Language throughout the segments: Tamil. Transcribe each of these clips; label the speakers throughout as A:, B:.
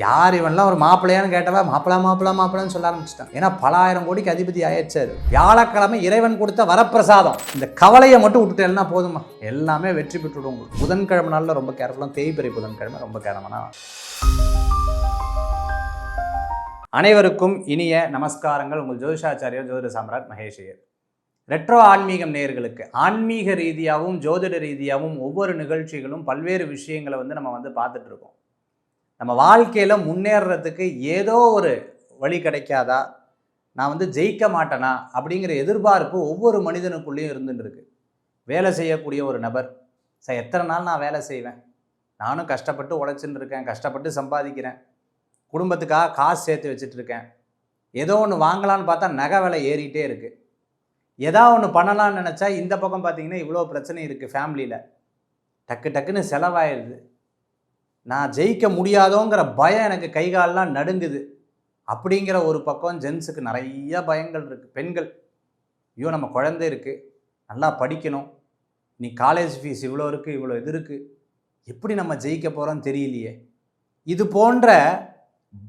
A: யார் இவன்லாம் ஒரு மாப்பிள்ளையான்னு கேட்டவா? மாப்பிளா மாப்பிளா மாப்பிளான்னு சொல்ல ஆரம்பிச்சிட்டான். ஏன்னா பல ஆயிரம் கோடிக்கு அதிபதி ஆயிடுச்சாரு வியாழக்கிழமை இறைவன் கொடுத்த வரப்பிரசாதம். இந்த கவலையை மட்டும் விட்டுட்டேன்னா போதுமா? எல்லாமே வெற்றி பெற்றுடும் உங்களுக்கு. புதன்கிழமை நாளில் ரொம்ப கேர்ஃபுல்லாக தேய்பிறை புதன்கிழமை ரொம்ப கேரமனா அனைவருக்கும் இனிய நமஸ்காரங்கள். உங்கள் ஜோதிஷாச்சாரியர் ஜோதிட சாம்ராட் மகேஷையர். ரெட்ரோ ஆன்மீகம் நேயர்களுக்கு ஆன்மீக ரீதியாகவும் ஜோதிட ரீதியாகவும் ஒவ்வொரு நிகழ்ச்சிகளும் பல்வேறு விஷயங்களை வந்து நம்ம வந்து பார்த்துட்ருக்கோம் நம்ம வாழ்க்கையில் முன்னேறதுக்கு ஏதோ ஒரு வழி கிடைக்காதா? நான் வந்து ஜெயிக்க மாட்டேனா? அப்படிங்கிற எதிர்பார்ப்பு ஒவ்வொரு மனிதனுக்குள்ளேயும் இருந்துட்டுருக்கு வேலை செய்யக்கூடிய ஒரு நபர் சார் எத்தனை நாள் நான் வேலை செய்வேன்? நானும் கஷ்டப்பட்டு உழைச்சின்னு இருக்கேன் கஷ்டப்பட்டு சம்பாதிக்கிறேன் குடும்பத்துக்காக காசு சேர்த்து வச்சுட்ருக்கேன் ஏதோ ஒன்று வாங்கலான்னு பார்த்தா நகை விலை ஏறிட்டே இருக்குது ஏதா ஒன்று பண்ணலாம்னு நினச்சா இந்த பக்கம் பார்த்தீங்கன்னா இவ்வளோ பிரச்சனை இருக்குது ஃபேமிலியில் டக்கு டக்குன்னு செலவாயிடுது நான் ஜெயிக்க முடியாதோங்கிற பயம் எனக்கு கை கால்லாம் நடுங்குது. அப்படிங்கிற ஒரு பக்கம் ஜென்ஸுக்கு நிறைய பயங்கள் இருக்குது பெண்கள் ஐயோ நம்ம குழந்தை இருக்குது நல்லா படிக்கணும் நீ காலேஜ் ஃபீஸ் இவ்வளோ இருக்குது இவ்வளோ இது இருக்குது எப்படி நம்ம ஜெயிக்க போகிறோம் தெரியலையே. இது போன்ற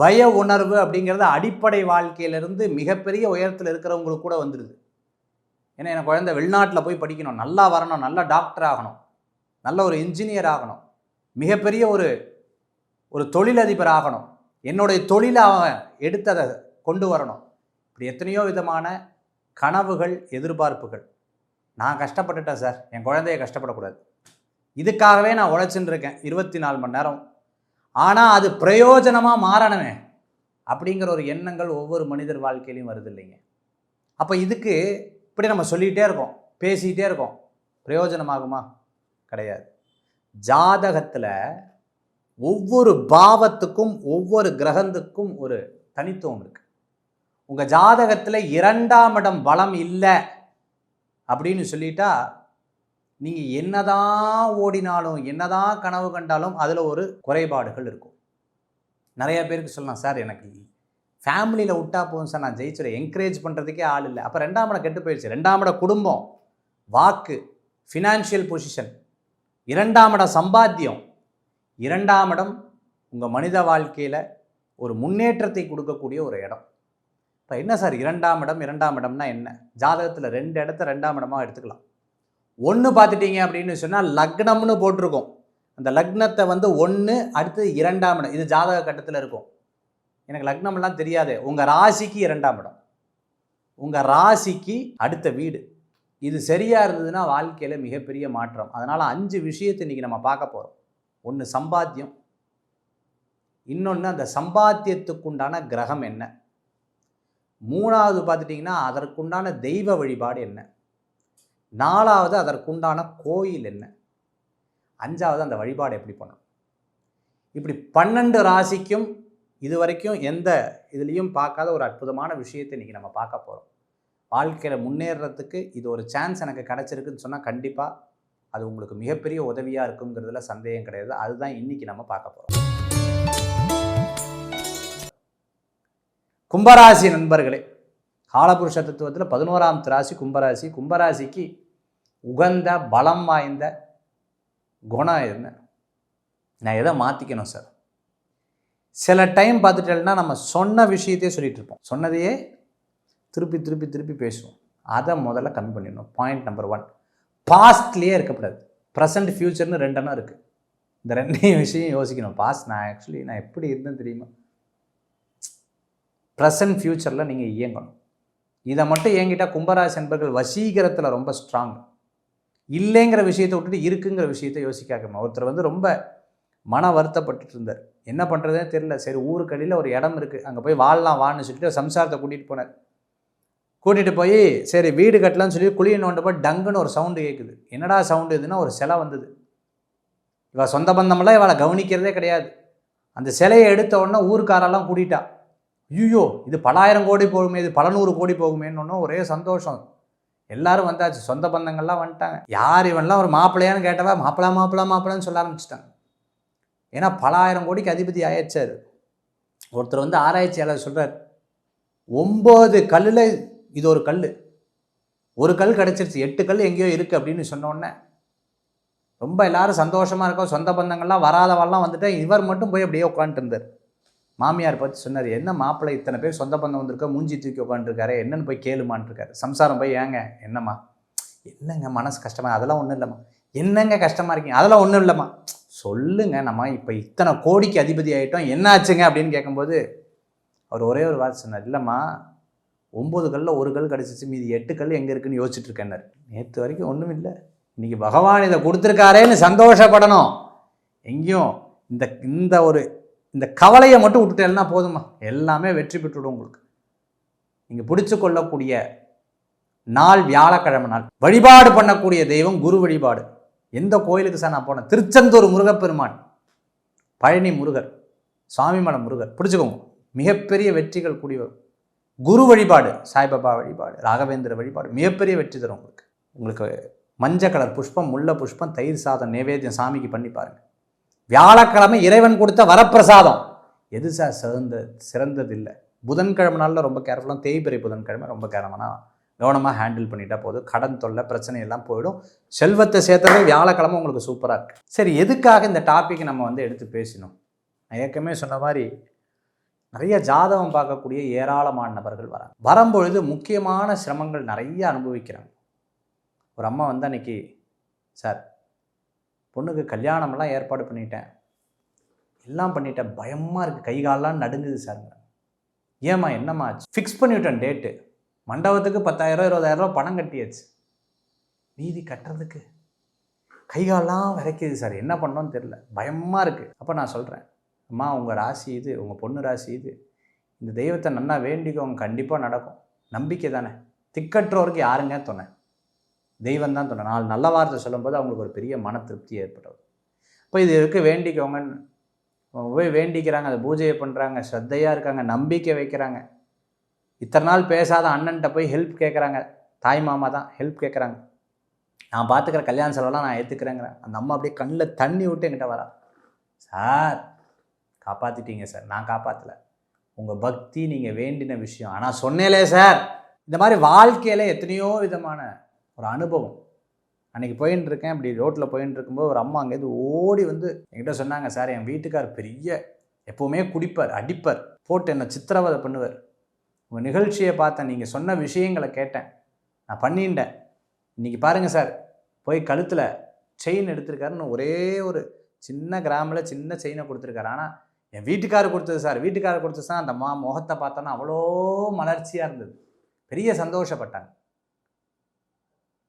A: பய உணர்வு அப்படிங்கிறது அடிப்படை வாழ்க்கையிலிருந்து மிகப்பெரிய உயரத்தில் இருக்கிறவங்களுக்கு கூட வந்துடுது ஏன்னா என் குழந்தை வெளிநாட்டில் போய் படிக்கணும். நல்லா வரணும் நல்ல டாக்டர் ஆகணும் நல்ல ஒரு இன்ஜினியர் ஆகணும் மிகப்பெரிய ஒரு ஒரு தொழிலதிபர் ஆகணும் என்னுடைய தொழிலை அவன் எடுத்ததை கொண்டு வரணும். இப்படி எத்தனையோ விதமான கனவுகள் எதிர்பார்ப்புகள். நான் கஷ்டப்பட்டுட்டேன் சார். என் குழந்தைய கஷ்டப்படக்கூடாது. இதுக்காகவே நான் உழைச்சின்னு இருக்கேன் இருபத்தி நாலு மணி நேரம். ஆனால் அது பிரயோஜனமாக மாறணுமே. அப்படிங்கிற ஒரு எண்ணங்கள் ஒவ்வொரு மனிதர் வாழ்க்கையிலையும் வருது இல்லைங்க அப்போ இதுக்கு இப்படி நம்ம சொல்லிகிட்டே இருக்கோம். பேசிக்கிட்டே இருக்கோம். பிரயோஜனமாகுமா? கிடையாது. ஜாதகத்தில் ஒவ்வொரு பாவத்துக்கும் ஒவ்வொரு கிரகத்துக்கும் ஒரு தனித்துவம் இருக்கு. உங்கள் ஜாதகத்தில் இரண்டாம் இடம் பலம் இல்லை அப்படின்னு சொல்லிட்டா நீங்கள் என்னதான் ஓடினாலும் என்னதான் கனவு கண்டாலும் அதில் ஒரு குறைபாடுகள் இருக்கும். நிறைய பேருக்கு சொல்லலாம் சார் எனக்கு ஃபேமிலியில் விட்டா போதும் சார். நான் ஜெயிச்சுறேன் என்கரேஜ் பண்ணுறதுக்கே ஆள் இல்லை. அப்போ ரெண்டாம் இடம் கெட்டு போயிடுச்சு. ரெண்டாம் இடம் குடும்பம் வாக்கு ஃபினான்ஷியல் பொசிஷன் இரண்டாம் இடம் சம்பாத்தியம். இரண்டாம் இடம் உங்கள் மனித வாழ்க்கையில் ஒரு முன்னேற்றத்தை கொடுக்கக்கூடிய ஒரு இடம். இப்போ என்ன சார் இரண்டாம் இடம் இரண்டாம் இடம்னா என்ன? ஜாதகத்தில் ரெண்டு இடத்த ரெண்டாம் இடமாக எடுத்துக்கலாம். ஒன்று பார்த்துட்டீங்க அப்படின்னு சொன்னால் லக்னம்னு போட்டிருக்கோம். அந்த லக்னத்தை வந்து ஒன்று அடுத்து இரண்டாம் இடம். இது ஜாதக கட்டத்தில் இருக்கும். எனக்கு லக்னம்லாம் தெரியாது. உங்கள் ராசிக்கு இரண்டாம் இடம். உங்கள் ராசிக்கு அடுத்த வீடு. இது சரியாக இருந்ததுன்னா வாழ்க்கையில் மிகப்பெரிய மாற்றம். அதனால் அஞ்சு விஷயத்தை இன்றைக்கி நம்ம பார்க்க போகிறோம் ஒன்று சம்பாத்தியம். இன்னொன்று அந்த சம்பாத்தியத்துக்குண்டான கிரகம் என்ன? மூணாவது பார்த்துட்டிங்கன்னா அதற்குண்டான தெய்வ வழிபாடு என்ன? நாலாவது அதற்குண்டான கோயில் என்ன? அஞ்சாவது அந்த வழிபாடு எப்படி பண்ணணும்? இப்படி பன்னெண்டு ராசிக்கும் இது வரைக்கும் எந்த இதுலேயும் பார்க்காத ஒரு அற்புதமான விஷயத்தை இன்றைக்கி நம்ம பார்க்க போகிறோம் வாழ்க்கையில் முன்னேறத்துக்கு இது ஒரு சான்ஸ் எனக்கு கிடச்சிருக்குன்னு சொன்னால் கண்டிப்பாக அது உங்களுக்கு மிகப்பெரிய உதவியாக இருக்குங்கிறதுல சந்தேகம் கிடையாது. அதுதான் இன்றைக்கி நம்ம பார்க்க போகிறோம் கும்பராசி நண்பர்களே காலபுருஷ தத்துவத்தில் பதினோராம் ராசி கும்பராசி. கும்பராசிக்கு உகந்த பலம் வாய்ந்த குணம் என்ன? நான் எதை மாற்றிக்கணும் சார்? சில டைம் பார்த்துட்டேன்னா நம்ம சொன்ன விஷயத்தையே சொல்லிகிட்டு இருப்போம். சொன்னதையே திருப்பி திருப்பி திருப்பி பேசுவோம். அதை முதல்ல கம்மி பண்ணிடணும். பாயிண்ட் நம்பர் ஒன் பாஸ்ட்லேயே இருக்கக்கூடாது ப்ரெசண்ட் ஃப்யூச்சர்னு ரெண்டெண்ணம் இருக்குது இந்த ரெண்டையும் விஷயம் யோசிக்கணும். பாஸ்ட் நான் ஆக்சுவலி நான் எப்படி இருந்தேன் தெரியுமா? ப்ரெசன்ட் ஃப்யூச்சரில் நீங்கள் இயங்கணும். இதை மட்டும் இயங்கிட்டா கும்பராசி என்பர்கள் வசீகரத்தில் ரொம்ப ஸ்ட்ராங் இல்லைங்கிற விஷயத்தை விட்டுட்டு இருக்குங்கிற விஷயத்தை யோசிக்காக்கணும் ஒருத்தர் வந்து ரொம்ப மன வருத்தப்பட்டுட்டு இருந்தார். என்ன பண்ணுறதுனே தெரியல. சரி ஊருக்கடியில் ஒரு இடம் இருக்குது அங்கே போய் வாழலாம் வான்னு சொல்லிட்டு சம்சாரத்தை கூட்டிகிட்டு போனார். கூட்டிகிட்டு போய் சரி வீடு கட்டலாம்னு சொல்லி குழியை நோண்டப்போ டங்குன்னு ஒரு சவுண்டு கேட்குது என்னடா சவுண்டு இதுன்னா ஒரு சிலை வந்தது. இவள் சொந்த பந்தமெல்லாம் இவளை கவனிக்கிறதே கிடையாது. அந்த சிலையை எடுத்த உடனே ஊருக்காரெல்லாம் கூட்டிட்டா. ஐயோ இது பலாயிரம் கோடி போகுமே இது பல நூறு கோடி போகுமேன்னு ஒரே சந்தோஷம். எல்லாரும் வந்தாச்சு. சொந்த பந்தங்கள்லாம் வந்துட்டாங்க. யார் இவன்லாம் ஒரு மாப்பிள்ளையான்னு கேட்டவா? மாப்பிளா மாப்பிளா மாப்பிளான்னு சொல்ல ஆரம்பிச்சிட்டாங்க. ஏன்னா பல ஆயிரம் கோடிக்கு அதிபதி ஆயிடுச்சார். ஒருத்தர் வந்து ஆராய்ச்சியாளர் சொல்கிறார் ஒம்பது கல்லில் இது ஒரு கல் ஒரு கல் கிடச்சிருச்சு. எட்டு கல் எங்கேயோ இருக்குது அப்படின்னு சொன்னோடனே ரொம்ப எல்லாரும் சந்தோஷமாக இருக்கோம். சொந்த பந்தங்கள்லாம் வராதவெல்லாம் வந்துட்டு இவர் மட்டும் போய் அப்படியே உட்காந்துட்டு இருந்தார். மாமியார் பார்த்து சொன்னார் என்ன மாப்பிள்ளை இத்தனை பேர் சொந்த பந்தம் வந்திருக்க? மூஞ்சி தூக்கி உட்காந்துருக்காரு என்னன்னு போய் கேளுமான்னு சம்சாரம் போய் ஏங்க என்னம்மா? என்னங்க மனசு கஷ்டமா? அதெல்லாம் ஒன்றும் இல்லைம்மா. என்னங்க கஷ்டமாக இருக்கீங்க? அதெல்லாம் ஒன்றும் இல்லைம்மா. சொல்லுங்க நம்ம இப்போ இத்தனை கோடிக்கு அதிபதி ஆகிட்டோம் என்ன ஆச்சுங்க அப்படின்னு கேட்கும்போது அவர் ஒரே ஒரு வார்த்தை சொன்னார் இல்லைம்மா ஒம்பது கல்லில் ஒரு கல் கிடச்சிச்சு மீதி எட்டு கல் எங்கே இருக்குன்னு யோசிச்சுட்டு இருக்கேன்னாரு நேற்று வரைக்கும் ஒன்றும் இல்லை. இன்றைக்கி பகவான் இதை கொடுத்துருக்காரேன்னு சந்தோஷப்படணும். எங்கேயும் இந்த இந்த ஒரு இந்த கவலையை மட்டும் விட்டுட்டேன்னா போதுமா? எல்லாமே வெற்றி பெற்றுவிடும் உங்களுக்கு. நீங்கள் பிடிச்சு கொள்ளக்கூடிய நாள் வியாழக்கிழமை நாள். வழிபாடு பண்ணக்கூடிய தெய்வம் குரு வழிபாடு. எந்த கோயிலுக்கு சார் நான் போனேன்? திருச்செந்தூர் முருகப்பெருமான். பழனி முருகர் சுவாமிமலை முருகர். பிடிச்சுக்கோங்க. மிகப்பெரிய வெற்றிகள் கூடி வரும் குரு வழிபாடு சாய்பாபா வழிபாடு ராகவேந்திர வழிபாடு மிகப்பெரிய வெற்றி தரும் உங்களுக்கு. உங்களுக்கு மஞ்சள் கலர் புஷ்பம் முல்லை புஷ்பம் தயிர் சாதம் நைவேத்தியம் சாமிக்கு பண்ணி பாருங்கள் வியாழக்கிழமை இறைவன் கொடுத்த வரப்பிரசாதம். எது சார் சிறந்த சிறந்தது இல்லை. புதன்கிழமை நாளில் ரொம்ப கேர்ஃபுல்லாக தேய்பிறை புதன்கிழமை ரொம்ப கேரமனா கவனமாக ஹேண்டில் பண்ணிட்டா போதும். கடன் தொல்லை பிரச்சனை எல்லாம் போயிடும். செல்வத்தை சேர்த்ததே வியாழக்கிழமை உங்களுக்கு சூப்பராக இருக்குது சரி எதுக்காக இந்த டாபிக் நம்ம வந்து எடுத்து பேசினோம்? நான் ஏற்கனவே சொன்ன மாதிரி நிறைய ஜாதகம் பார்க்கக்கூடிய ஏராளமான நபர்கள் வராங்க. வரும்பொழுது முக்கியமான சிரமங்கள் நிறைய அனுபவிக்கிறாங்க. ஒரு அம்மா வந்து அன்னைக்கு சார் பொண்ணுக்கு கல்யாணம்லாம் ஏற்பாடு பண்ணிட்டேன். எல்லாம் பண்ணிட்டேன். பயமாக இருக்குது கை காலெல்லாம் நடுங்குது சார். ஏம்மா என்னம்மா ஆச்சு? ஃபிக்ஸ் பண்ணிவிட்டேன் டேட்டு மண்டபத்துக்கு பத்தாயிரம் இருபதாயிரம் ரூபா பணம் கட்டியாச்சு. மீதி கட்டுறதுக்கு கை காலெல்லாம் விரைக்குது சார். என்ன பண்ணோன்னு தெரில பயமாக இருக்குது அப்போ நான் சொல்கிறேன் அம்மா உங்கள் ராசி இது உங்கள் பொண்ணு ராசி இது. இந்த தெய்வத்தை நல்லா வேண்டிக்கோங்க. கண்டிப்பாக நடக்கும். நம்பிக்கை தானே. திக்கற்றோருக்கு யாருங்க துணை? தெய்வம் தான் துணை. நாலு நல்ல வார்த்தை சொல்லும்போது அவங்களுக்கு ஒரு பெரிய மன திருப்தி ஏற்படும். இப்போ இது இருக்கு வேண்டிக்கோங்கன்னு. போய் வேண்டிக்கிறாங்க அதை பூஜையை பண்ணுறாங்க ஸ்ரத்தையாக இருக்காங்க நம்பிக்கை வைக்கிறாங்க. இத்தனை நாள் பேசாத அண்ணன்ட்ட போய் ஹெல்ப் கேட்குறாங்க தாய் மாமா தான் ஹெல்ப் கேட்குறாங்க நான் பார்த்துக்கிற கல்யாண செலவெல்லாம் நான் ஏற்றுக்கிறேங்கிறேன் அந்த அம்மா அப்படியே கண்ணில் தண்ணி விட்டு என்கிட்ட வரா. சார் காப்பாற்றிட்டீங்க சார். நான் காப்பாற்றலை உங்கள் பக்தி நீங்கள் வேண்டின விஷயம். ஆனால் சொன்னேலே சார் இந்த மாதிரி வாழ்க்கையில் எத்தனையோ விதமான ஒரு அனுபவம். அன்றைக்கி போயின்னு இருக்கேன் இப்படி ரோட்டில் போயின்னு இருக்கும்போது ஒரு அம்மா அங்கேருந்து ஓடி வந்து என்கிட்ட சொன்னாங்க சார் என் வீட்டுக்கார் பெரிய எப்போவுமே குடிப்பார் அடிப்பார். போட்டு என்னை சித்திரவதை பண்ணுவார். உங்கள் நிகழ்ச்சியை பார்த்தேன் நீங்கள் சொன்ன விஷயங்களை கேட்டேன். நான் பண்ணிட்டேன் இன்றைக்கி பாருங்கள் சார் போய் கழுத்தில் செயின் எடுத்திருக்காருன்னு ஒரே ஒரு சின்ன கிராமில் சின்ன செயினை கொடுத்துருக்காரு. ஆனால் என் வீட்டுக்காரர் கொடுத்தது சார் வீட்டுக்காரர் கொடுத்தது சார் அந்த மா முகத்தை பார்த்தோன்னா அவ்வளோ மலர்ச்சியாக இருந்தது. பெரிய சந்தோஷப்பட்டாங்க.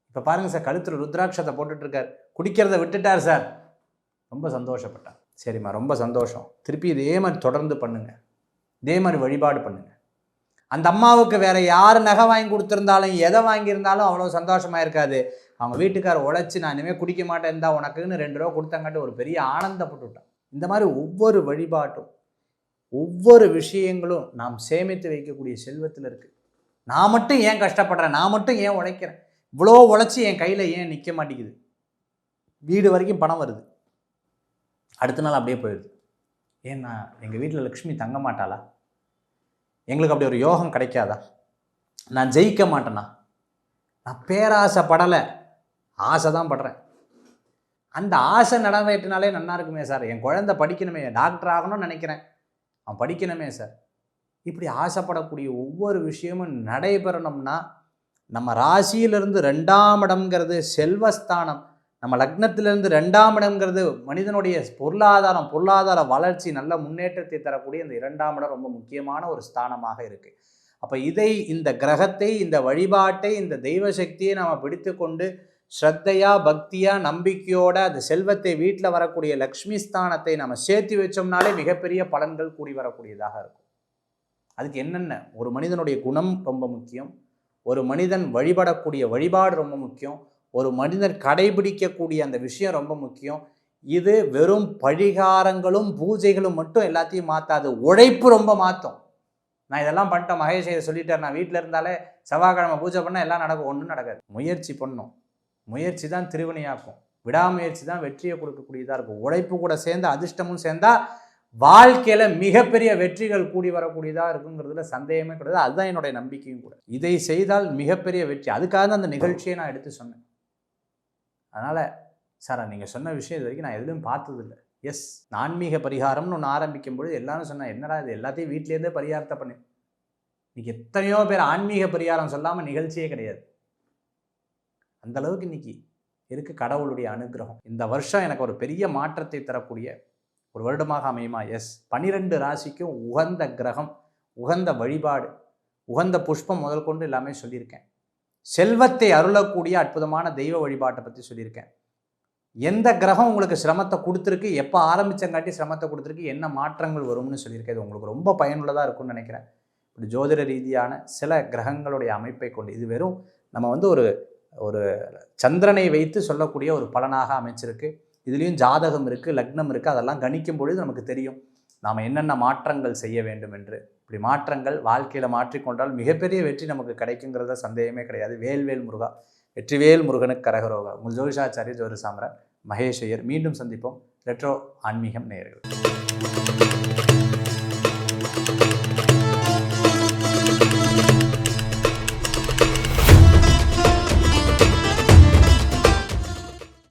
A: இப்போ பாருங்கள் சார் கழுத்தில் ருத்ராட்சத்தை போட்டுட்ருக்கார் குடிக்கிறத விட்டுட்டார் சார். ரொம்ப சந்தோஷப்பட்டான் சரிம்மா ரொம்ப சந்தோஷம். திருப்பி இதே மாதிரி தொடர்ந்து பண்ணுங்கள் இதே மாதிரி வழிபாடு பண்ணுங்கள் அந்த அம்மாவுக்கு வேறு யார் நகை வாங்கி கொடுத்துருந்தாலும் எதை வாங்கியிருந்தாலும் அவ்வளோ சந்தோஷமாக இருக்காது. அவங்க வீட்டுக்கார உழைச்சி நான் இனிமேல் குடிக்க மாட்டேன் இருந்தால் உனக்குன்னு ரெண்டு ரூபா கொடுத்தங்காட்டி ஒரு பெரிய ஆனந்தப்பட்டு விட்டான். இந்த மாதிரி ஒவ்வொரு வழிபாட்டும் ஒவ்வொரு விஷயங்களும் நாம் சேமித்து வைக்கக்கூடிய செல்வத்தில் இருக்குது நான் மட்டும் ஏன் கஷ்டப்படுறேன்? நான் மட்டும் ஏன் உழைக்கிறேன்? இவ்வளோ உழைச்சி என் கையில் ஏன் நிற்க மாட்டேங்குது? வீடு வரைக்கும் பணம் வருது. அடுத்த நாள் அப்படியே போயிடுது. ஏன்னா எங்கள் வீட்டில் லக்ஷ்மி தங்க மாட்டாளா? எங்களுக்கு அப்படி ஒரு யோகம் கிடைக்காதா? நான் ஜெயிக்க மாட்டேனா? நான் பேராசைப்படலை. ஆசை தான் படுறேன். அந்த ஆசை நடவேற்றினாலே நல்லா இருக்குமே சார். என் குழந்தை படிக்கணுமே டாக்டர் ஆகணும்னு நினைக்கிறேன். அவன் படிக்கணுமே சார். இப்படி ஆசைப்படக்கூடிய ஒவ்வொரு விஷயமும் நடைபெறணும்னா நம்ம ராசியிலிருந்து ரெண்டாம் இடம்ங்கிறது செல்வஸ்தானம். நம்ம லக்னத்திலிருந்து ரெண்டாம் இடம்ங்கிறது மனிதனுடைய பொருளாதாரம் பொருளாதார வளர்ச்சி நல்ல முன்னேற்றத்தை தரக்கூடிய இந்த இரண்டாம் இடம் ரொம்ப முக்கியமான ஒரு ஸ்தானமாக இருக்குது அப்போ இதை இந்த கிரகத்தை இந்த வழிபாட்டை இந்த தெய்வ சக்தியை நாம் பிடித்து கொண்டு ஸ்ரத்தையா பக்தியா நம்பிக்கையோட அந்த செல்வத்தை வீட்டில் வரக்கூடிய லக்ஷ்மி ஸ்தானத்தை நம்ம சேர்த்து வச்சோம்னாலே மிகப்பெரிய பலன்கள் கூடி வரக்கூடியதாக இருக்கும். அதுக்கு என்னென்ன? ஒரு மனிதனுடைய குணம் ரொம்ப முக்கியம். ஒரு மனிதன் வழிபடக்கூடிய வழிபாடு ரொம்ப முக்கியம். ஒரு மனிதன் கடைபிடிக்கக்கூடிய அந்த விஷயம் ரொம்ப முக்கியம். இது வெறும் பழிகாரங்களும் பூஜைகளும் மட்டும் எல்லாத்தையும் மாற்றாது உழைப்பு ரொம்ப மாற்றும் நான் இதெல்லாம் பண்ணிட்டேன் மகேஷ் இதை நான் வீட்டில் இருந்தாலே செவ்வாய்க்கிழமை பூஜை பண்ணால் எல்லாம் நடக்கும். ஒன்றும் நடக்காது. முயற்சி பண்ணும் முயற்சி தான் திருவினையாக்கும். விடாமுயற்சி தான் வெற்றியை கொடுக்கக்கூடியதாக இருக்கும். உழைப்பு கூட சேர்ந்து அதிர்ஷ்டமும் சேர்ந்தால் வாழ்க்கையில் மிகப்பெரிய வெற்றிகள் கூடி வரக்கூடியதாக இருக்குங்கிறதுல சந்தேகமே கிடையாது. அதுதான் என்னுடைய நம்பிக்கையும் கூட. இதை செய்தால் மிகப்பெரிய வெற்றி. அதுக்காக தான் அந்த நிகழ்ச்சியை நான் எடுத்து சொன்னேன். அதனால் சார் நீங்கள் சொன்ன விஷயம் இது வரைக்கும் நான் எதுலையும் பார்த்ததில்லை. எஸ் ஆன்மீக பரிகாரம்னு ஒன்று ஆரம்பிக்கும் பொழுது எல்லாரும் சொன்னேன் என்னடா இது? எல்லாத்தையும் வீட்டிலேருந்தே பரிகாரத்தை பண்ணு. இன்றைக்கி எத்தனையோ பேர் ஆன்மீக பரிகாரம் சொல்லாமல் நிகழ்ச்சியே கிடையாது. அந்த அளவுக்கு இன்னைக்கு இருக்கு கடவுளுடைய அனுகிரகம். இந்த வருஷம் எனக்கு ஒரு பெரிய மாற்றத்தை தரக்கூடிய ஒரு வருடமாக அமையுமா? எஸ் பனிரெண்டு ராசிக்கும் உகந்த கிரகம் உகந்த வழிபாடு உகந்த புஷ்பம் முதல் கொண்டு எல்லாமே சொல்லியிருக்கேன். செல்வத்தை அருளக்கூடிய அற்புதமான தெய்வ வழிபாட்டை பற்றி சொல்லியிருக்கேன். எந்த கிரகம் உங்களுக்கு சிரமத்தை கொடுத்துருக்கு எப்போ ஆரம்பிச்சங்காட்டி சிரமத்தை கொடுத்துருக்கு என்ன மாற்றங்கள் வரும்னு சொல்லியிருக்கேன். இது உங்களுக்கு ரொம்ப பயனுள்ளதாக இருக்கும்னு நினைக்கிறேன். இப்படி ஜோதிட ரீதியான சில கிரகங்களுடைய அமைப்பை கொண்டு இது வெறும் நம்ம வந்து ஒரு ஒரு சந்திரனை வைத்து சொல்லக்கூடிய ஒரு பலனாக அமைச்சிருக்கு இதுலேயும் ஜாதகம் இருக்குது லக்னம் இருக்குது அதெல்லாம் கணிக்கும் பொழுது நமக்கு தெரியும். நாம் என்னென்ன மாற்றங்கள் செய்ய வேண்டும் என்று. இப்படி மாற்றங்கள் வாழ்க்கையில் மாற்றிக்கொண்டால் மிகப்பெரிய வெற்றி நமக்கு கிடைக்குங்கிறத சந்தேகமே கிடையாது. வேல்வேல் முருகா வெற்றிவேல் முருகனுக்கு கரகரோகா. உங்கள் ஜோதிஷாச்சாரிய ஜோதி சாம்ராட் மகேஷ் ஐயர். மீண்டும் சந்திப்போம். ரெட்ரோ ஆன்மீகம் நேயர்கள்.